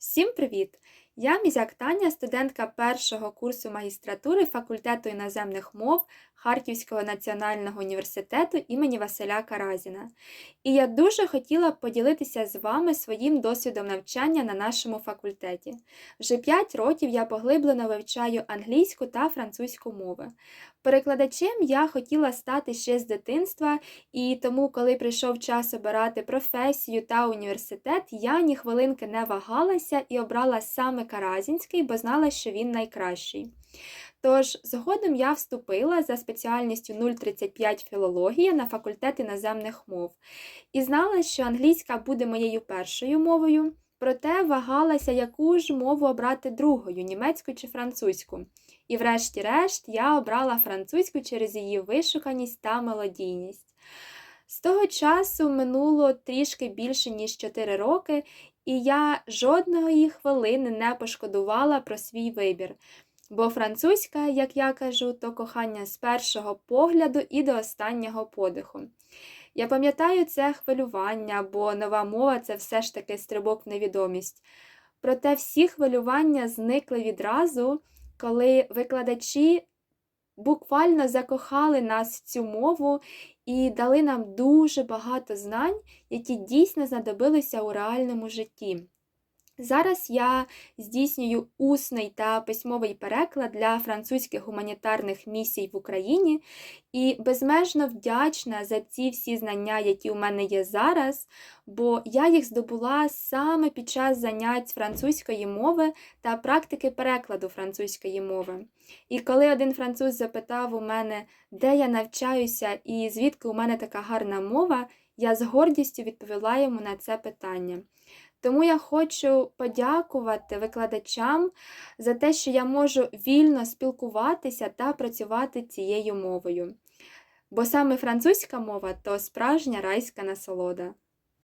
Всім привіт! Я Мізяк Таня, студентка першого курсу магістратури факультету іноземних мов Харківського національного університету імені Василя Каразіна. І я дуже хотіла поділитися з вами своїм досвідом навчання на нашому факультеті. Вже 5 років я поглиблено вивчаю англійську та французьку мови. Перекладачем я хотіла стати ще з дитинства, і тому, коли прийшов час обирати професію та університет, я ні хвилинки не вагалася і обрала саме Каразінський, бо знала, що він найкращий. Тож, згодом я вступила за спеціальністю 035 філологія на факультет іноземних мов і знала, що англійська буде моєю першою мовою, проте вагалася, яку ж мову обрати другою німецьку чи французьку. І, врешті-решт, я обрала французьку через її вишуканість та мелодійність. З того часу минуло трішки більше, ніж 4 роки, і я жодної хвилини не пошкодувала про свій вибір. Бо французька, як я кажу, то кохання з першого погляду і до останнього подиху. Я пам'ятаю це хвилювання, бо нова мова це все ж таки стрибок в невідомість. Проте всі хвилювання зникли відразу, коли викладачі буквально закохали нас в цю мову і дали нам дуже багато знань, які дійсно знадобилися у реальному житті. Зараз я здійснюю усний та письмовий переклад для французьких гуманітарних місій в Україні і безмежно вдячна за ці всі знання, які у мене є зараз, бо я їх здобула саме під час занять французької мови та практики перекладу французької мови. І коли один француз запитав у мене, де я навчаюся і звідки у мене така гарна мова, я з гордістю відповіла йому на це питання. Тому я хочу подякувати викладачам за те, що я можу вільно спілкуватися та працювати цією мовою. Бо саме французька мова то справжня райська насолода.